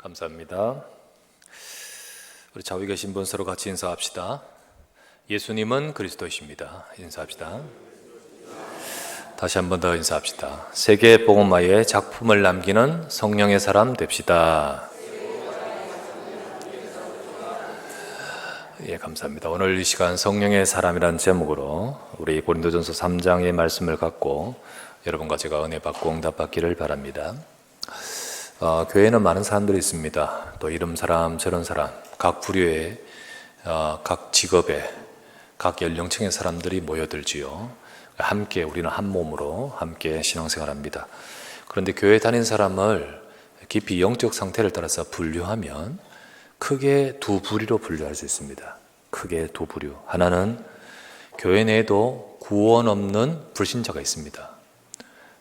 감사합니다. 우리 좌우에 계신 분 서로 같이 인사합시다. 예수님은 그리스도이십니다. 인사합시다. 다시 한 번 더 인사합시다. 세계 복음화의 작품을 남기는 성령의 사람 됩시다. 예, 감사합니다. 오늘 이 시간 성령의 사람이라는 제목으로 우리 고린도전서 3장의 말씀을 갖고 여러분과 제가 은혜 받고 응답받기를 바랍니다. 어, 교회에는 많은 사람들이 있습니다. 또 이름 사람, 저런 사람, 각 부류의 어, 각 직업의 각 연령층의 사람들이 모여들지요. 함께 우리는 한 몸으로 함께 신앙생활합니다. 그런데 교회 다닌 사람을 깊이 영적 상태를 따라서 분류하면 크게 두 부류로 분류할 수 있습니다. 크게 두 부류. 하나는 교회 내에도 구원 없는 불신자가 있습니다.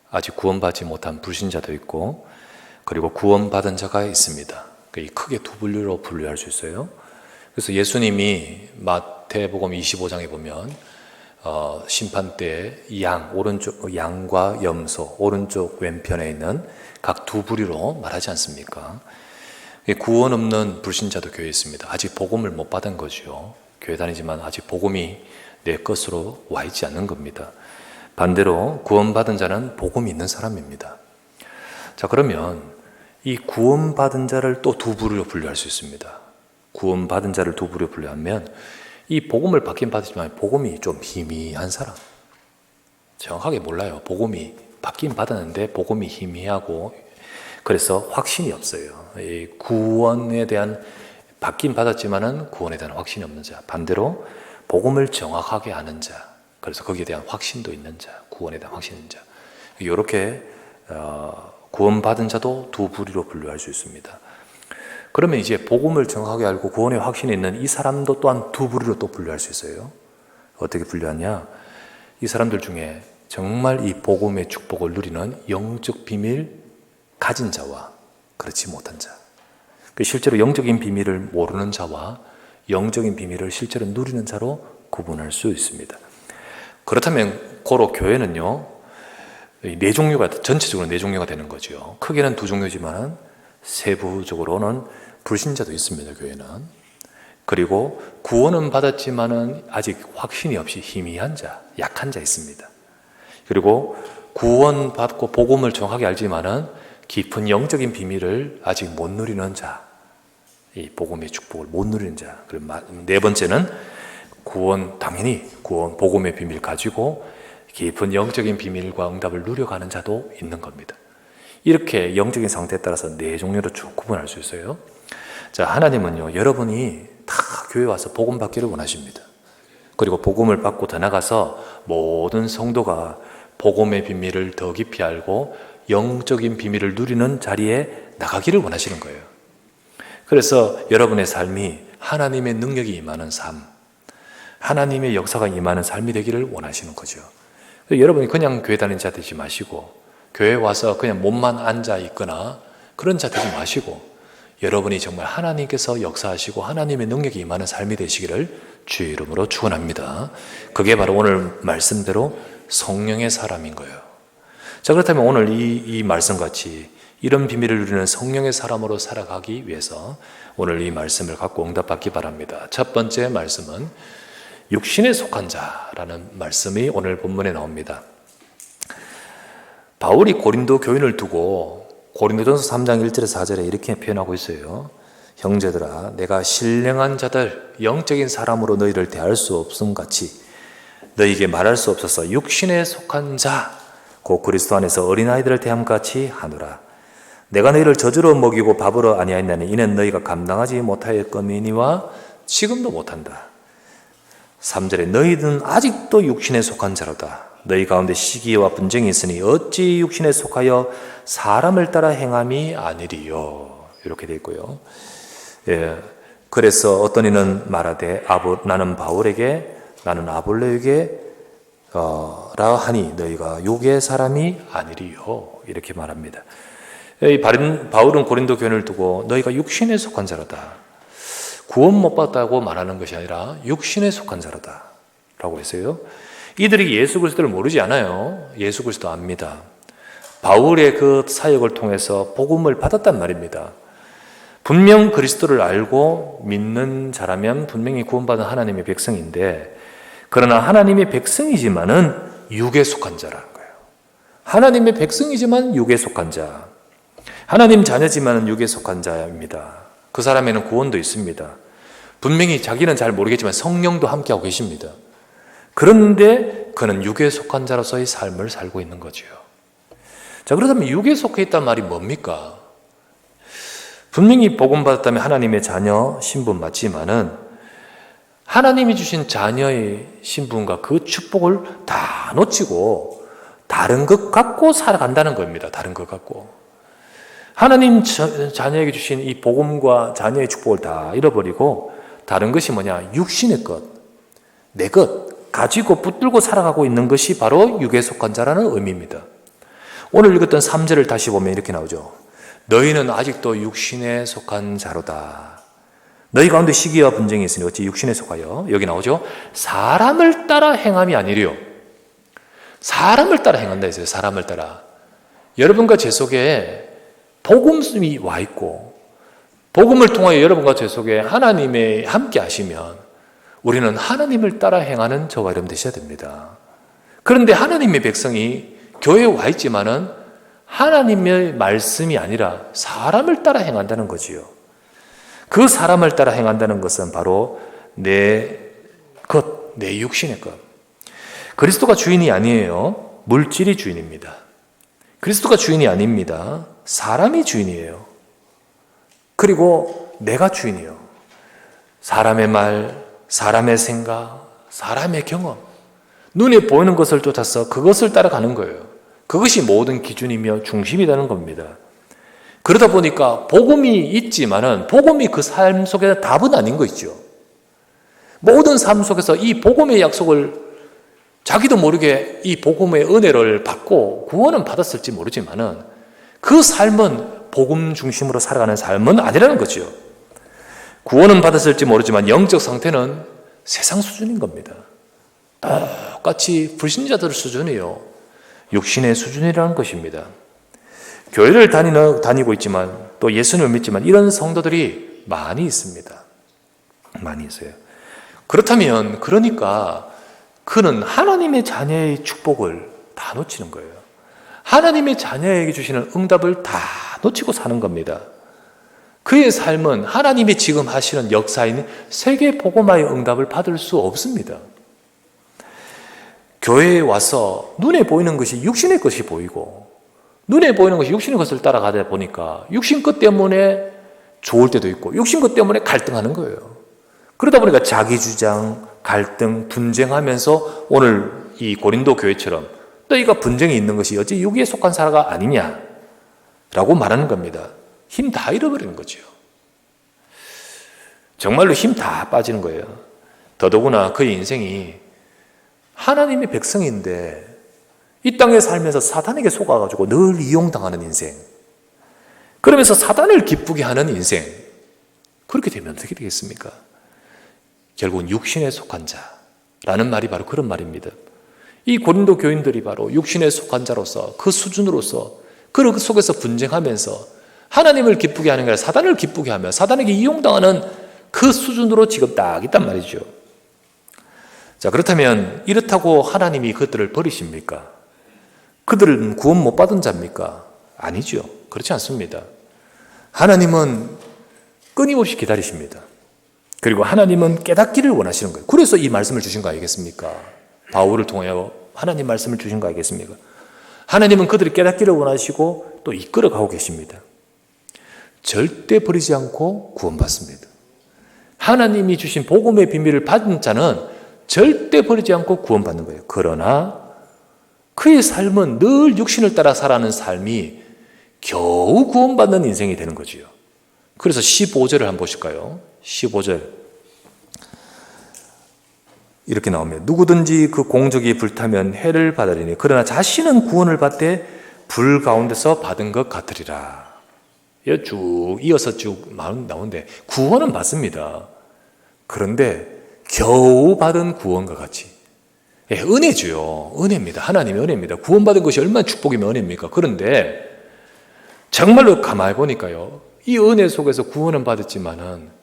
아직 구원받지 못한 불신자도 있고 그리고 구원받은 자가 있습니다. 이 크게 두 분류로 분류할 수 있어요. 그래서 예수님이 마태복음 25장에 보면 어, 심판 때 양, 오른쪽 양과 염소, 오른쪽 왼편에 있는 각 두 부류로 말하지 않습니까? 구원 없는 불신자도 교회에 있습니다. 아직 복음을 못 받은 거죠. 교회 다니지만 아직 복음이 내 것으로 와 있지 않는 겁니다. 반대로 구원받은 자는 복음이 있는 사람입니다. 자, 그러면 이 구원받은 자를 또 두 부류로 분류할 수 있습니다. 구원받은 자를 두 부류로 분류하면 이 복음을 받긴 받지만 복음이 좀 희미한 사람. 정확하게 몰라요. 복음이 받긴 받았는데 복음이 희미하고 그래서 확신이 없어요. 이 구원에 대한 받긴 받았지만은 구원에 대한 확신이 없는 자. 반대로 복음을 정확하게 아는 자. 그래서 거기에 대한 확신도 있는 자. 구원에 대한 확신 있는 자. 이렇게 어, 구원받은 자도 두 부류로 분류할 수 있습니다. 그러면 이제 복음을 정확하게 알고 구원의 확신이 있는 이 사람도 또한 두 부류로 또 분류할 수 있어요. 어떻게 분류하냐? 이 사람들 중에 정말 이 복음의 축복을 누리는 영적 비밀 가진 자와 그렇지 못한 자. 그 실제로 영적인 비밀을 모르는 자와 영적인 비밀을 실제로 누리는 자로 구분할 수 있습니다. 그렇다면 고로 교회는요, 네 종류가 전체적으로 네 종류가 되는 거죠. 크게는 두 종류지만은 세부적으로는 불신자도 있습니다. 교회는 그리고 구원은 받았지만은 아직 확신이 없이 희미한 자, 약한 자 있습니다. 그리고 구원 받고 복음을 정확하게 알지만은 깊은 영적인 비밀을 아직 못 누리는 자, 이 복음의 축복을 못 누리는 자. 그리고 네 번째는 구원 당연히 구원 복음의 비밀 가지고 깊은 영적인 비밀과 응답을 누려가는 자도 있는 겁니다. 이렇게 영적인 상태에 따라서 네 종류로 쭉 구분할 수 있어요. 자, 하나님은요, 여러분이 다 교회 와서 복음 받기를 원하십니다. 그리고 복음을 받고 더 나가서 모든 성도가 복음의 비밀을 더 깊이 알고 영적인 비밀을 누리는 자리에 나가기를 원하시는 거예요. 그래서 여러분의 삶이 하나님의 능력이 임하는 삶, 하나님의 역사가 임하는 삶이 되기를 원하시는 거죠. 여러분이 그냥 교회 다니는 자 되지 마시고, 교회 와서 그냥 몸만 앉아 있거나 그런 자 되지 마시고, 여러분이 정말 하나님께서 역사하시고 하나님의 능력이 임하는 삶이 되시기를 주의 이름으로 축원합니다. 그게 바로 오늘 말씀대로 성령의 사람인 거예요. 자 그렇다면 오늘 이, 이 말씀 같이 이런 비밀을 누리는 성령의 사람으로 살아가기 위해서 오늘 이 말씀을 갖고 응답받기 바랍니다. 첫 번째 말씀은 육신에 속한 자라는 말씀이 오늘 본문에 나옵니다. 바울이 고린도 교인을 두고 고린도전서 3장 1절에서 4절에 이렇게 표현하고 있어요. 형제들아 내가 신령한 자들 영적인 사람으로 너희를 대할 수 없음 같이 너희에게 말할 수 없어서 육신에 속한 자곧 그리스도 안에서 어린아이들을 대함 같이 하노라 내가 너희를 저주로 먹이고 밥으로 아니하였나니 이는 너희가 감당하지 못하였거니와 지금도 못한다 3절에 너희는 아직도 육신에 속한 자로다 너희 가운데 시기와 분쟁이 있으니 어찌 육신에 속하여 사람을 따라 행함이 아니리요 이렇게 되어 있고요 예, 그래서 어떤 이는 말하되 아보, 나는 바울에게 나는 아볼레에게 어, 라 하니 너희가 욕의 사람이 아니리요 이렇게 말합니다. 이 바울은 고린도 교회를 두고 너희가 육신에 속한 자로다. 구원 못 받다고 말하는 것이 아니라 육신에 속한 자로다. 라고 했어요. 이들이 예수 그리스도를 모르지 않아요. 예수 그리스도 압니다. 바울의 그 사역을 통해서 복음을 받았단 말입니다. 분명 그리스도를 알고 믿는 자라면 분명히 구원받은 하나님의 백성인데 그러나 하나님의 백성이지만은 육에 속한 자라는 거예요. 하나님의 백성이지만 육에 속한 자. 하나님 자녀지만은 육에 속한 자입니다. 그 사람에는 구원도 있습니다. 분명히 자기는 잘 모르겠지만 성령도 함께하고 계십니다. 그런데 그는 육에 속한 자로서의 삶을 살고 있는 거죠. 자, 그렇다면 육에 속해 있단 말이 뭡니까? 분명히 복음 받았다면 하나님의 자녀 신분 맞지만은 하나님이 주신 자녀의 신분과 그 축복을 다 놓치고 다른 것 갖고 살아간다는 겁니다. 다른 것 갖고. 하나님 자녀에게 주신 이 복음과 자녀의 축복을 다 잃어버리고 다른 것이 뭐냐? 육신의 것, 내 것, 가지고 붙들고 살아가고 있는 것이 바로 육에 속한 자라는 의미입니다. 오늘 읽었던 3절을 다시 보면 이렇게 나오죠. 너희는 아직도 육신에 속한 자로다. 너희 가운데 시기와 분쟁이 있으니 어찌 육신에 속하여 여기 나오죠. 사람을 따라 행함이 아니래요. 사람을 따라 행한다 했어요. 사람을 따라. 여러분과 제 속에 복음이 와 있고 복음을 통하여 여러분과 제 속에 하나님의 함께 하시면 우리는 하나님을 따라 행하는 저와 여러분 되셔야 됩니다. 그런데 하나님의 백성이 교회에 와 있지만은 하나님의 말씀이 아니라 사람을 따라 행한다는 거지요. 그 사람을 따라 행한다는 것은 바로 내 것, 내 육신의 것. 그리스도가 주인이 아니에요. 물질이 주인입니다. 그리스도가 주인이 아닙니다. 사람이 주인이에요. 그리고 내가 주인이요. 사람의 말, 사람의 생각, 사람의 경험. 눈에 보이는 것을 쫓아서 그것을 따라가는 거예요. 그것이 모든 기준이며 중심이라는 겁니다. 그러다 보니까 복음이 있지만은 복음이 그 삶 속에서 답은 아닌 거 있죠. 모든 삶 속에서 이 복음의 약속을 자기도 모르게 이 복음의 은혜를 받고 구원은 받았을지 모르지만은 그 삶은 복음 중심으로 살아가는 삶은 아니라는 거죠. 구원은 받았을지 모르지만 영적 상태는 세상 수준인 겁니다. 똑같이 불신자들 수준이요. 육신의 수준이라는 것입니다. 교회를 다니는, 다니고 있지만 또 예수님을 믿지만 이런 성도들이 많이 있습니다. 많이 있어요. 그렇다면 그러니까 그는 하나님의 자녀의 축복을 다 놓치는 거예요. 하나님의 자녀에게 주시는 응답을 다 놓치고 사는 겁니다. 그의 삶은 하나님이 지금 하시는 역사인 세계 복음화의 응답을 받을 수 없습니다. 교회에 와서 눈에 보이는 것이 육신의 것이 보이고 눈에 보이는 것이 육신의 것을 따라가다 보니까 육신 것 때문에 좋을 때도 있고 육신 것 때문에 갈등하는 거예요. 그러다 보니까 자기 주장, 갈등, 분쟁하면서 오늘 이 고린도 교회처럼 너희가 분쟁이 있는 것이 어찌 여기에 속한 사라가 아니냐 라고 말하는 겁니다. 힘 다 잃어버리는 거죠. 정말로 힘 다 빠지는 거예요. 더더구나 그의 인생이 하나님의 백성인데 이 땅에 살면서 사단에게 속아가지고 늘 이용당하는 인생. 그러면서 사단을 기쁘게 하는 인생. 그렇게 되면 어떻게 되겠습니까? 결국은 육신에 속한 자라는 말이 바로 그런 말입니다. 이 고린도 교인들이 바로 육신에 속한 자로서 그 수준으로서 그 속에서 분쟁하면서 하나님을 기쁘게 하는 게 아니라 사단을 기쁘게 하며 사단에게 이용당하는 그 수준으로 지금 딱 있단 말이죠. 자, 그렇다면 이렇다고 하나님이 그들을 버리십니까? 그들은 구원 못 받은 자입니까? 아니죠. 그렇지 않습니다. 하나님은 끊임없이 기다리십니다. 그리고 하나님은 깨닫기를 원하시는 거예요. 그래서 이 말씀을 주신 거 아니겠습니까? 바울을 통하여 하나님 말씀을 주신 거 아니겠습니까? 하나님은 그들이 깨닫기를 원하시고 또 이끌어 가고 계십니다. 절대 버리지 않고 구원받습니다. 하나님이 주신 복음의 비밀을 받은 자는 절대 버리지 않고 구원받는 거예요. 그러나 그의 삶은 늘 육신을 따라 살아가는 삶이 겨우 구원받는 인생이 되는 거지요. 그래서 15절을 한번 보실까요? 15절. 이렇게 나오면 누구든지 그 공적이 불타면 해를 받으리니 그러나 자신은 구원을 받되 불 가운데서 받은 것 같으리라. 쭉 이어서 쭉 나오는데 구원은 받습니다. 그런데 겨우 받은 구원과 같이 예, 은혜죠. 은혜입니다. 하나님의 은혜입니다. 구원받은 것이 얼마나 축복이면 은혜입니까? 그런데 정말로 가만히 보니까요. 이 은혜 속에서 구원은 받았지만은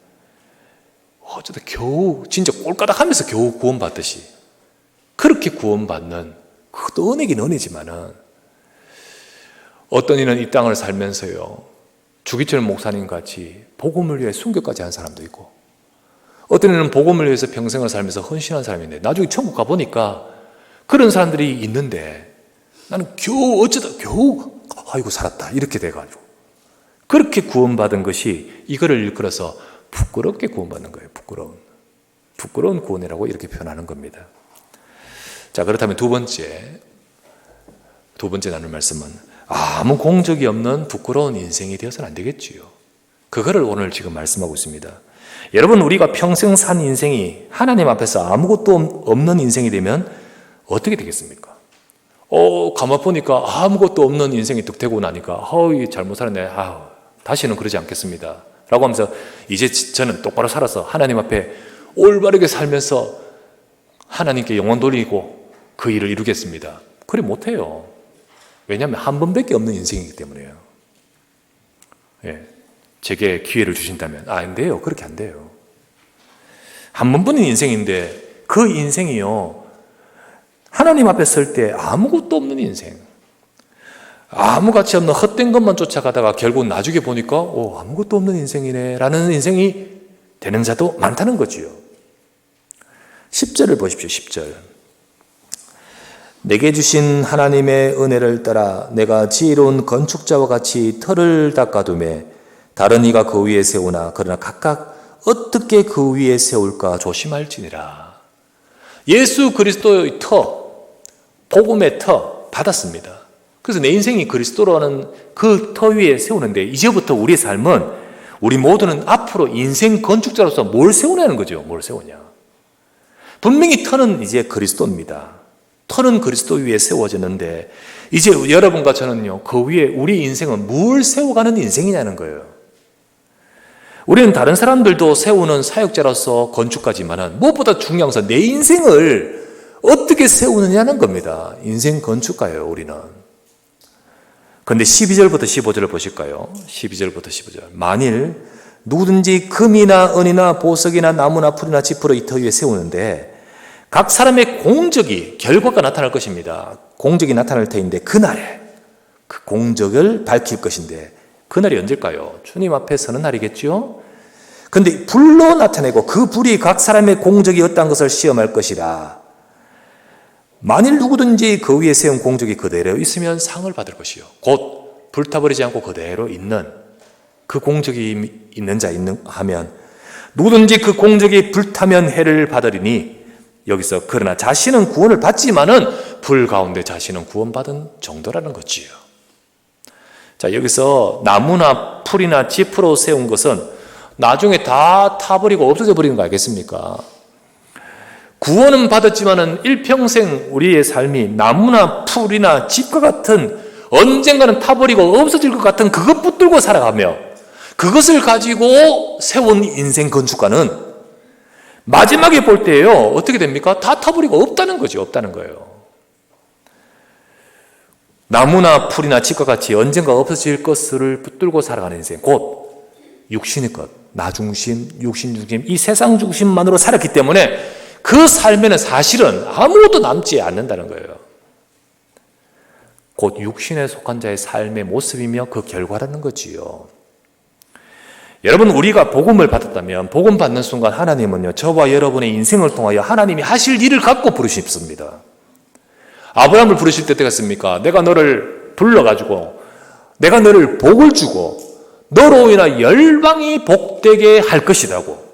어쩌다 겨우 진짜 꼴까닥하면서 겨우 구원받듯이 그렇게 구원받는 그것도 은혜긴 은혜지만은 어떤 이는 이 땅을 살면서요 주기철 목사님 같이 복음을 위해 순교까지 한 사람도 있고 어떤 이는 복음을 위해서 평생을 살면서 헌신한 사람인데 나중에 천국 가 보니까 그런 사람들이 있는데 나는 겨우 어쩌다 겨우 아이고 살았다 이렇게 돼가지고 그렇게 구원받은 것이 이거를 일컬어서 부끄럽게 구원받는 거예요 부끄러운 부끄러운 구원이라고 이렇게 표현하는 겁니다 자 그렇다면 두 번째 두 번째 나눌 말씀은 아무 공적이 없는 부끄러운 인생이 되어서는 안 되겠지요 그거를 오늘 지금 말씀하고 있습니다 여러분 우리가 평생 산 인생이 하나님 앞에서 아무것도 없는 인생이 되면 어떻게 되겠습니까? 어, 가만 보니까 아무것도 없는 인생이 뚝 되고 나니까, 어이, 잘못 살았네. 아 다시는 그러지 않겠습니다. 라고 하면서, 이제 저는 똑바로 살아서 하나님 앞에 올바르게 살면서 하나님께 영원 돌리고 그 일을 이루겠습니다. 그래 못해요. 왜냐하면 한 번밖에 없는 인생이기 때문에요. 예. 제게 기회를 주신다면, 아, 안 돼요. 그렇게 안 돼요. 한 번뿐인 인생인데, 그 인생이요. 하나님 앞에 설 때 아무것도 없는 인생. 아무 가치 없는 헛된 것만 쫓아가다가 결국 나중에 보니까 오, 아무것도 없는 인생이네 라는 인생이 되는 자도 많다는 거지요. 10절을 보십시오. 10절. 내게 주신 하나님의 은혜를 따라 내가 지혜로운 건축자와 같이 터를 닦아두매 다른 이가 그 위에 세우나 그러나 각각 어떻게 그 위에 세울까 조심할지니라. 예수 그리스도의 터, 복음의 터 받았습니다. 그래서 내 인생이 그리스도라는 그 터 위에 세우는데 이제부터 우리의 삶은 우리 모두는 앞으로 인생 건축자로서 뭘 세우냐는 거죠. 뭘 세우냐. 분명히 터는 이제 그리스도입니다. 터는 그리스도 위에 세워졌는데 이제 여러분과 저는요 그 위에 우리 인생은 뭘 세워가는 인생이냐는 거예요. 우리는 다른 사람들도 세우는 사역자로서 건축가지만은 무엇보다 중요한 것은 내 인생을 어떻게 세우느냐는 겁니다. 인생 건축가예요, 우리는. 그런데 12절부터 15절을 보실까요? 12절부터 15절. 만일 누구든지 금이나 은이나 보석이나 나무나 풀이나 지푸로 이터 위에 세우는데 각 사람의 공적이 결과가 나타날 것입니다. 공적이 나타날 터인데 그날에 그 공적을 밝힐 것인데 그날이 언제일까요? 주님 앞에 서는 날이겠죠? 근데 불로 나타내고 그 불이 각 사람의 공적이 어떤 것을 시험할 것이라. 만일 누구든지 그 위에 세운 공적이 그대로 있으면 상을 받을 것이요. 곧 불타버리지 않고 그대로 있는 그 공적이 있는 자 있는 하면 누구든지 그 공적이 불타면 해를 받으리니 여기서 그러나 자신은 구원을 받지만은 불 가운데 자신은 구원받은 정도라는 거지요. 자, 여기서 나무나 풀이나 지프로 세운 것은 나중에 다 타버리고 없어져 버리는 거 알겠습니까? 구원은 받았지만은 일평생 우리의 삶이 나무나 풀이나 집과 같은 언젠가는 타버리고 없어질 것 같은 그것 붙들고 살아가며 그것을 가지고 세운 인생 건축가는 마지막에 볼 때요 어떻게 됩니까? 다 타버리고 없다는 거죠. 없다는 거예요. 나무나 풀이나 집과 같이 언젠가 없어질 것을 붙들고 살아가는 인생 곧 육신의 것, 나 중심, 육신 중심, 이 세상 중심만으로 살았기 때문에 그 삶에는 사실은 아무것도 남지 않는다는 거예요. 곧 육신에 속한 자의 삶의 모습이며 그 결과라는 거지요. 여러분 우리가 복음을 받았다면 복음 받는 순간 하나님은요 저와 여러분의 인생을 통하여 하나님이 하실 일을 갖고 부르십니다. 아브라함을 부르실 때 어떻습니까? 내가 너를 불러가지고 내가 너를 복을 주고 너로 인하 열방이 복되게 할 것이라고.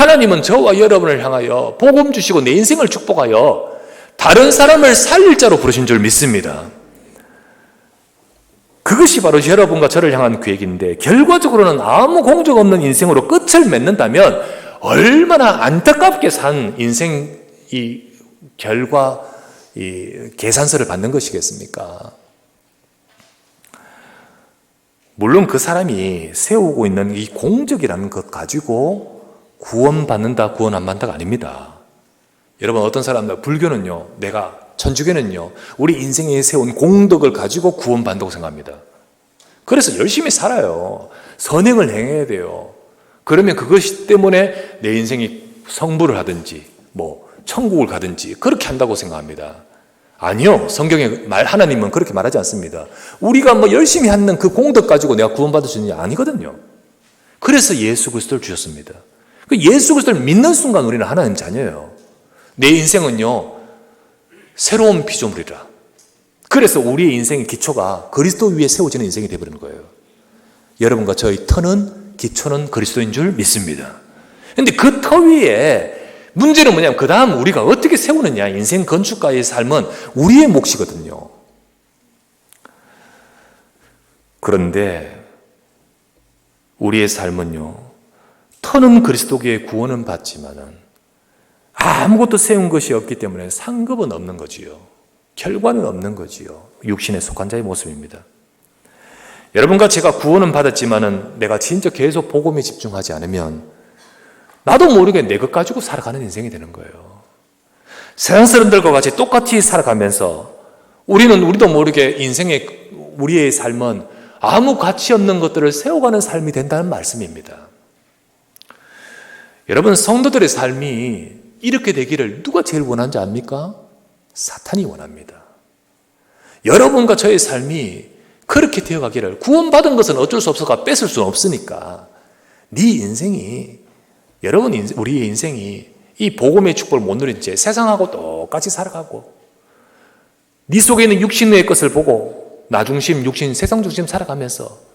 하나님은 저와 여러분을 향하여 복음 주시고 내 인생을 축복하여 다른 사람을 살릴 자로 부르신 줄 믿습니다. 그것이 바로 여러분과 저를 향한 계획인데 결과적으로는 아무 공적 없는 인생으로 끝을 맺는다면 얼마나 안타깝게 산 인생 이 결과 이 계산서를 받는 것이겠습니까? 물론 그 사람이 세우고 있는 이 공적이라는 것 가지고 구원받는다, 구원 안 받는다가 아닙니다. 여러분, 어떤 사람들, 불교는요, 내가, 천주교는요, 우리 인생에 세운 공덕을 가지고 구원받는다고 생각합니다. 그래서 열심히 살아요. 선행을 행해야 돼요. 그러면 그것 때문에 내 인생이 성불을 하든지, 뭐, 천국을 가든지, 그렇게 한다고 생각합니다. 아니요. 성경에 말, 하나님은 그렇게 말하지 않습니다. 우리가 뭐 열심히 하는 그 공덕 가지고 내가 구원받을 수 있느냐? 아니거든요. 그래서 예수 그리스도를 주셨습니다. 그 예수 그리스도를 믿는 순간 우리는 하나님 자녀예요. 내 인생은요, 새로운 피조물이라. 그래서 우리의 인생의 기초가 그리스도 위에 세워지는 인생이 되어버리는 거예요. 여러분과 저희 터는, 기초는 그리스도인 줄 믿습니다. 근데 그 터 위에 문제는 뭐냐면 그 다음 우리가 어떻게 세우느냐 인생 건축가의 삶은 우리의 몫이거든요. 그런데 우리의 삶은요 터는 그리스도께 구원은 받지만은 아무것도 세운 것이 없기 때문에 상급은 없는 거지요. 결과는 없는 거지요. 육신에 속한 자의 모습입니다. 여러분과 제가 구원은 받았지만은 내가 진짜 계속 복음에 집중하지 않으면 나도 모르게 내 것 가지고 살아가는 인생이 되는 거예요. 세상 사람들과 같이 똑같이 살아가면서 우리는 우리도 모르게 인생의 우리의 삶은 아무 가치 없는 것들을 세워가는 삶이 된다는 말씀입니다. 여러분 성도들의 삶이 이렇게 되기를 누가 제일 원하는지 압니까? 사탄이 원합니다. 여러분과 저의 삶이 그렇게 되어가기를 구원받은 것은 어쩔 수 없어가 뺏을 수는 없으니까 네 인생이 여러분 인생, 우리의 인생이 이 복음의 축복을 못 누린 채 세상하고 똑같이 살아가고 네 속에 있는 육신의 것을 보고 나 중심, 육신, 세상 중심 살아가면서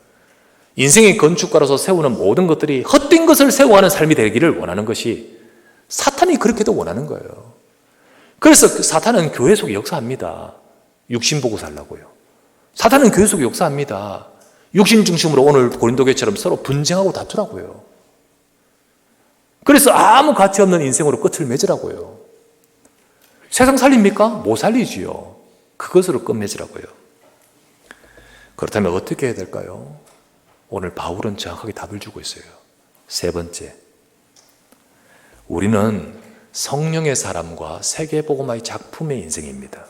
인생의 건축가로서 세우는 모든 것들이 헛된 것을 세워가는 삶이 되기를 원하는 것이 사탄이 그렇게도 원하는 거예요. 그래서 그 사탄은 교회 속에 역사합니다. 육신 보고 살라고요. 사탄은 교회 속에 역사합니다. 육신 중심으로 오늘 고린도교처럼 서로 분쟁하고 다투라고요. 그래서 아무 가치 없는 인생으로 끝을 맺으라고요. 세상 살립니까? 못 살리지요. 그것으로 끝맺으라고요. 그렇다면 어떻게 해야 될까요? 오늘 바울은 정확하게 답을 주고 있어요. 세 번째. 우리는 성령의 사람과 세계복음화의 작품의 인생입니다.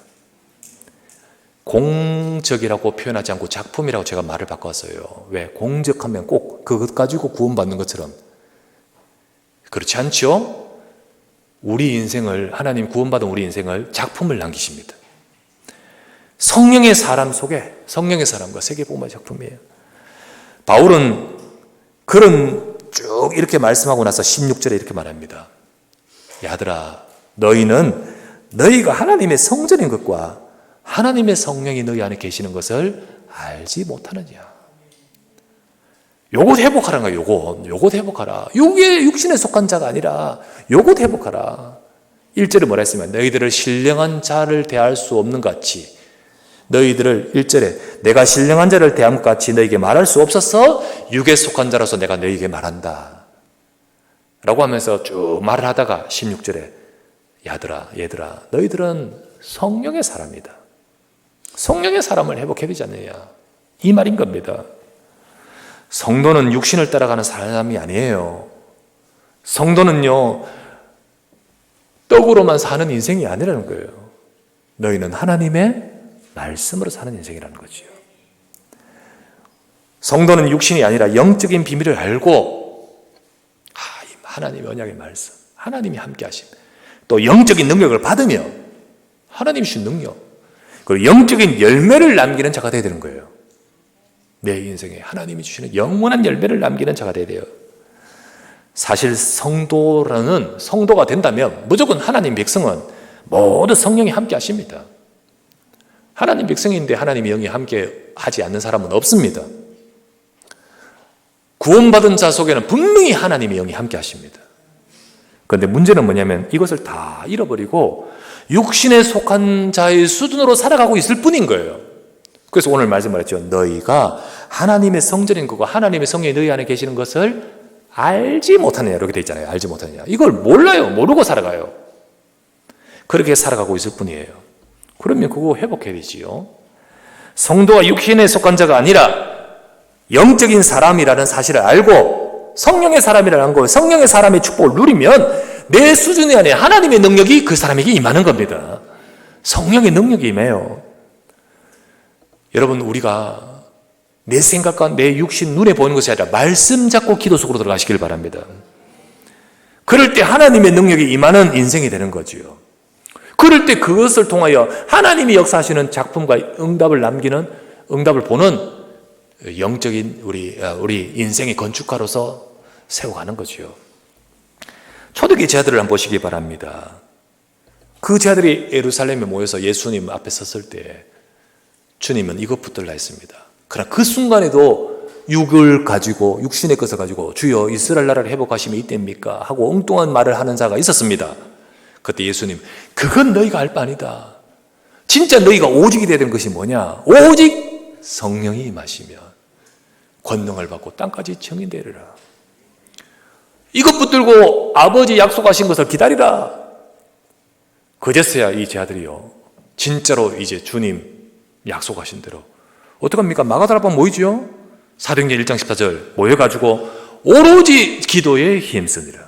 공적이라고 표현하지 않고 작품이라고 제가 말을 바꿨어요. 왜? 공적하면 꼭 그것 가지고 구원받는 것처럼. 그렇지 않죠? 우리 인생을, 하나님 구원받은 우리 인생을 작품을 남기십니다. 성령의 사람 속에, 성령의 사람과 세계복음화의 작품이에요. 바울은 그런 쭉 이렇게 말씀하고 나서 16절에 이렇게 말합니다. 야들아, 너희는 너희가 하나님의 성전인 것과 하나님의 성령이 너희 안에 계시는 것을 알지 못하느냐. 요것 회복하라는 거야, 요것. 요것 회복하라. 요게 육신에 속한 자가 아니라 요것 회복하라. 1절에 뭐라 했으면 너희들을 신령한 자를 대할 수 없는 같이 너희들을 1절에 내가 신령한 자를 대함 같이 너희에게 말할 수 없어서 육에 속한 자로서 내가 너희에게 말한다. 라고 하면서 쭉 말을 하다가 16절에 야들아 얘들아 너희들은 성령의 사람이다. 성령의 사람을 회복해야 되지 않느냐. 이 말인 겁니다. 성도는 육신을 따라가는 사람이 아니에요. 성도는요, 떡으로만 사는 인생이 아니라는 거예요. 너희는 하나님의 말씀으로 사는 인생이라는 거지요. 성도는 육신이 아니라 영적인 비밀을 알고, 아, 하나님의 언약의 말씀, 하나님이 함께 하심, 또 영적인 능력을 받으며, 하나님이 주신 능력, 그리고 영적인 열매를 남기는 자가 되어야 되는 거예요. 내 인생에 하나님이 주시는 영원한 열매를 남기는 자가 되어야 돼요. 사실 성도라는 성도가 된다면 무조건 하나님 백성은 모두 성령이 함께 하십니다. 하나님 백성인데 하나님의 영이 함께 하지 않는 사람은 없습니다. 구원받은 자 속에는 분명히 하나님의 영이 함께 하십니다. 그런데 문제는 뭐냐면 이것을 다 잃어버리고 육신에 속한 자의 수준으로 살아가고 있을 뿐인 거예요. 그래서 오늘 말씀을 했죠. 너희가 하나님의 성전인 거고 하나님의 성령이 너희 안에 계시는 것을 알지 못하느냐 이렇게 돼 있잖아요. 알지 못하느냐. 이걸 몰라요. 모르고 살아가요. 그렇게 살아가고 있을 뿐이에요. 그러면 그거 회복해야 되지요. 성도가 육신에 속한 자가 아니라 영적인 사람이라는 사실을 알고 성령의 사람이라는 거, 성령의 사람의 축복을 누리면 내 수준 안에 하나님의 능력이 그 사람에게 임하는 겁니다. 성령의 능력이 임해요. 여러분, 우리가 내 생각과 내 육신 눈에 보이는 것이 아니라 말씀 잡고 기도 속으로 들어가시길 바랍니다. 그럴 때 하나님의 능력이 임하는 인생이 되는 거지요. 그럴 때 그것을 통하여 하나님이 역사하시는 작품과 응답을 남기는 응답을 보는 영적인 우리 아, 우리 인생의 건축가로서 세워가는 거지요. 초대기 제자들을 한번 보시기 바랍니다. 그 제자들이 예루살렘에 모여서 예수님 앞에 섰을 때 주님은 이것 붙들라 했습니다. 그러나 그 순간에도 육을 가지고 육신의 것을 가지고 주여 이스라엘 나라를 회복하시면 이때입니까? 하고 엉뚱한 말을 하는 자가 있었습니다. 그때 예수님 그건 너희가 알 바 아니다. 진짜 너희가 오직이 되는 것이 뭐냐? 오직 성령이 임하시면 권능을 받고 땅까지 정인되리라. 이것 붙들고 아버지 약속하신 것을 기다리라. 그제서야 이 제 아들이요. 진짜로 이제 주님 약속하신 대로 어떡합니까? 마가다라방 모이죠? 사도행전 1장 14절 모여가지고 오로지 기도에 힘쓰니라.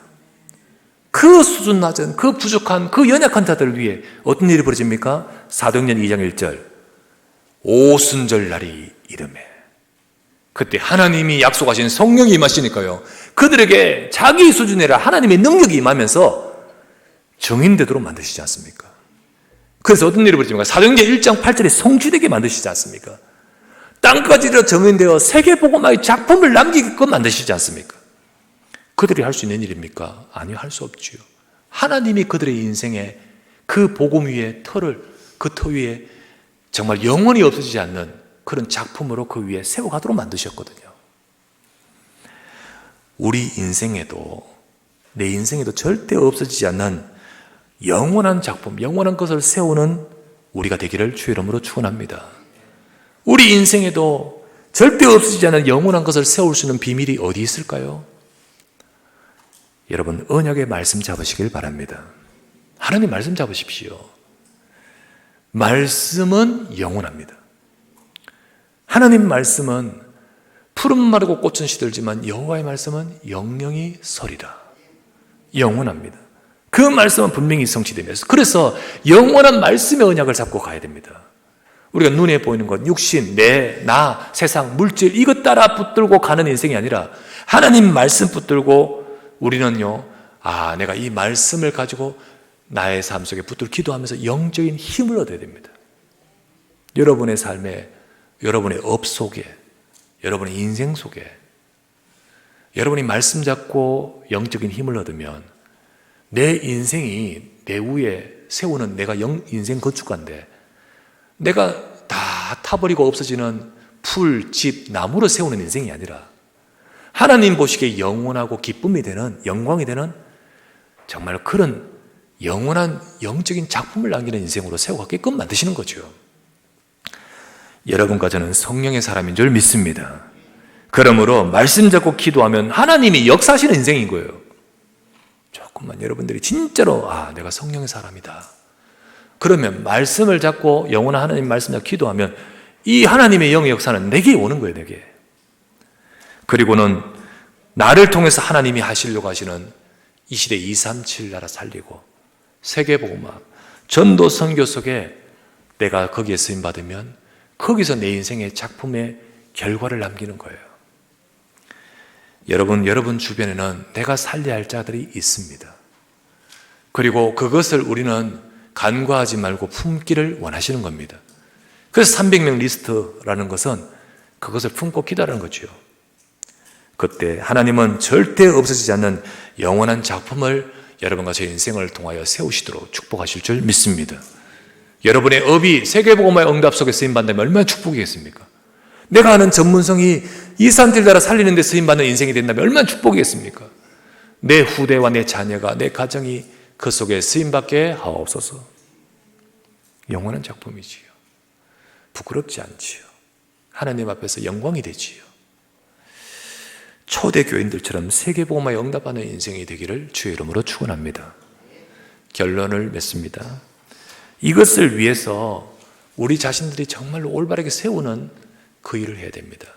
그 수준 낮은 그 부족한 그 연약한 자들을 위해 어떤 일이 벌어집니까? 사도행전 2장 1절 오순절 날이 이름에 그때 하나님이 약속하신 성령이 임하시니까요. 그들에게 자기 수준이라 하나님의 능력이 임하면서 정인되도록 만드시지 않습니까? 그래서 어떤 일이 벌어집니까? 사도행전 1장 8절에 성취되게 만드시지 않습니까? 땅까지로 정인되어 세계복음화의 작품을 남기게끔 만드시지 않습니까? 그들이 할 수 있는 일입니까? 아니요, 할 수 없지요. 하나님이 그들의 인생에 그 복음 위에 터를, 그 터 위에 정말 영원히 없어지지 않는 그런 작품으로 그 위에 세워가도록 만드셨거든요. 우리 인생에도, 내 인생에도 절대 없어지지 않는 영원한 작품, 영원한 것을 세우는 우리가 되기를 주의 이름으로 축원합니다. 우리 인생에도 절대 없어지지 않는 영원한 것을 세울 수 있는 비밀이 어디 있을까요? 여러분, 언약의 말씀 잡으시길 바랍니다. 하나님 말씀 잡으십시오. 말씀은 영원합니다. 하나님 말씀은 푸른 마르고 꽃은 시들지만 여호와의 말씀은 영영이 서리라. 영원합니다. 그 말씀은 분명히 성취되면서 그래서 영원한 말씀의 언약을 잡고 가야 됩니다. 우리가 눈에 보이는 것, 육신, 내, 나, 세상, 물질 이것 따라 붙들고 가는 인생이 아니라 하나님 말씀 붙들고 우리는요, 아, 내가 이 말씀을 가지고 나의 삶 속에 붙들고 기도하면서 영적인 힘을 얻어야 됩니다. 여러분의 삶에, 여러분의 업 속에, 여러분의 인생 속에, 여러분이 말씀 잡고 영적인 힘을 얻으면 내 인생이 내 위에 세우는 내가 영, 인생 건축가인데 내가 다 타버리고 없어지는 풀, 집, 나무로 세우는 인생이 아니라 하나님 보시기에 영원하고 기쁨이 되는 영광이 되는 정말 그런 영원한 영적인 작품을 남기는 인생으로 세워가게끔 만드시는 거죠. 여러분과 저는 성령의 사람인 줄 믿습니다. 그러므로 말씀 잡고 기도하면 하나님이 역사하시는 인생인 거예요. 조금만 여러분들이 진짜로 아 내가 성령의 사람이다. 그러면 말씀을 잡고 영원한 하나님 말씀 잡고 기도하면 이 하나님의 영의 역사는 내게 오는 거예요, 내게. 그리고는 나를 통해서 하나님이 하시려고 하시는 이 시대 237 나라 살리고 세계복음화 전도 선교 속에 내가 거기에 쓰임 받으면 거기서 내 인생의 작품의 결과를 남기는 거예요. 여러분, 여러분 주변에는 내가 살려야 할 자들이 있습니다. 그리고 그것을 우리는 간과하지 말고 품기를 원하시는 겁니다. 그래서 300명 리스트라는 것은 그것을 품고 기다리는 거죠. 그때 하나님은 절대 없어지지 않는 영원한 작품을 여러분과 제 인생을 통하여 세우시도록 축복하실 줄 믿습니다. 여러분의 업이 세계복음화의 응답 속에 쓰임받는다면 얼마나 축복이겠습니까? 내가 아는 전문성이 이 사람들 따라 살리는 데 쓰임받는 인생이 된다면 얼마나 축복이겠습니까? 내 후대와 내 자녀가, 내 가정이 그 속에 쓰임받게 하옵소서. 영원한 작품이지요. 부끄럽지 않지요. 하나님 앞에서 영광이 되지요. 초대 교인들처럼 세계복음화에 응답하는 인생이 되기를 주의 이름으로 축원합니다. 결론을 맺습니다. 이것을 위해서 우리 자신들이 정말로 올바르게 세우는 그 일을 해야 됩니다.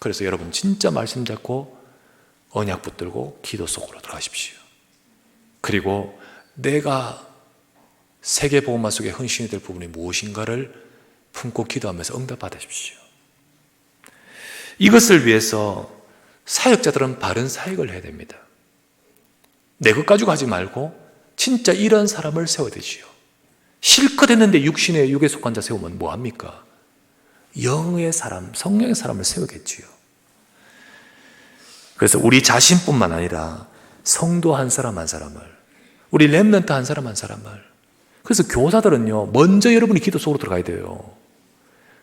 그래서 여러분 진짜 말씀 잡고 언약 붙들고 기도 속으로 들어가십시오. 그리고 내가 세계 복음화 속에 헌신이 될 부분이 무엇인가를 품고 기도하면서 응답 받으십시오. 이것을 위해서 사역자들은 바른 사역을 해야 됩니다. 내 것 가지고 하지 말고 진짜 이런 사람을 세워야 되지요. 실컷 했는데 육신의 육에 속한 자 세우면 뭐합니까? 영의 사람, 성령의 사람을 세우겠지요. 그래서 우리 자신뿐만 아니라 성도 한 사람 한 사람을, 우리 랩런트 한 사람 한 사람을. 그래서 교사들은요, 먼저 여러분이 기도 속으로 들어가야 돼요.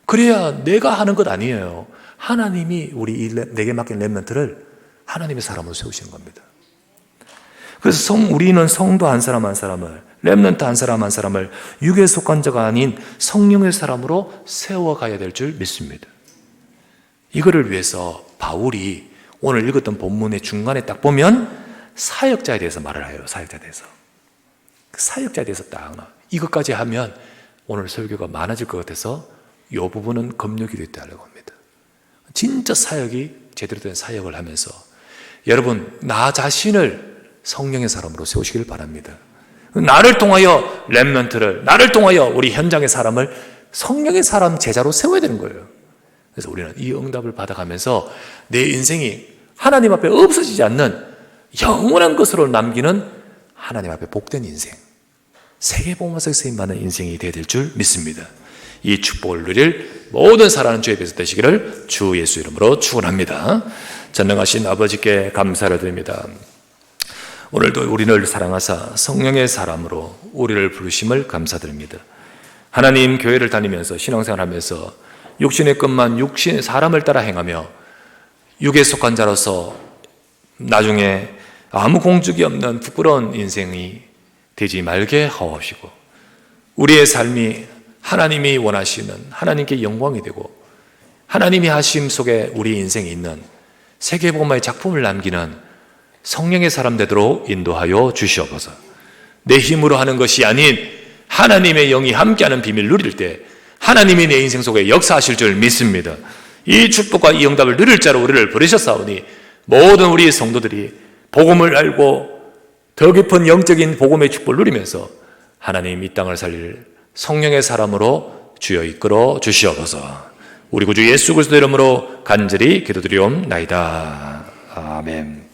그래야 내가 하는 것 아니에요. 하나님이 우리 이 랩- 내게 맡긴 랩런트를 하나님의 사람으로 세우시는 겁니다. 그래서 성, 우리는 성도 한 사람 한 사람을, 랩런트 한 사람 한 사람을 육에 속한 자가 아닌 성령의 사람으로 세워가야 될 줄 믿습니다. 이거를 위해서 바울이 오늘 읽었던 본문의 중간에 딱 보면 사역자에 대해서 말을 해요. 사역자에 대해서. 그 사역자에 대해서 딱 나. 이것까지 하면 오늘 설교가 많아질 것 같아서 이 부분은 검역이 됐다고 합니다. 진짜 사역이 제대로 된 사역을 하면서 여러분 나 자신을 성령의 사람으로 세우시길 바랍니다. 나를 통하여 렘넌트를 나를 통하여 우리 현장의 사람을 성령의 사람 제자로 세워야 되는 거예요. 그래서 우리는 이 응답을 받아가면서 내 인생이 하나님 앞에 없어지지 않는 영원한 것으로 남기는 하나님 앞에 복된 인생, 세계복음화석 쓰임 받는 인생이 되어야 될 줄 믿습니다. 이 축복을 누릴 모든 사랑하는 주의 배서 되시기를 주 예수 이름으로 축원합니다. 전능하신 아버지께 감사를 드립니다. 오늘도 우리를 사랑하사 성령의 사람으로 우리를 부르심을 감사드립니다. 하나님 교회를 다니면서 신앙생활하면서 육신의 것만 육신 사람을 따라 행하며 육에 속한 자로서 나중에 아무 공적이 없는 부끄러운 인생이 되지 말게 하옵시고 우리의 삶이 하나님이 원하시는 하나님께 영광이 되고 하나님이 하심 속에 우리 인생에 있는 세계복음화의 작품을 남기는 성령의 사람 되도록 인도하여 주시옵소서. 내 힘으로 하는 것이 아닌 하나님의 영이 함께하는 비밀 누릴 때 하나님이 내 인생 속에 역사하실 줄 믿습니다. 이 축복과 이 응답을 누릴 자로 우리를 부르셨사오니 모든 우리 성도들이 복음을 알고 더 깊은 영적인 복음의 축복을 누리면서 하나님 이 땅을 살릴 성령의 사람으로 주여 이끌어 주시옵소서. 우리 구주 예수 그리스도 이름으로 간절히 기도드리옵나이다. 아멘.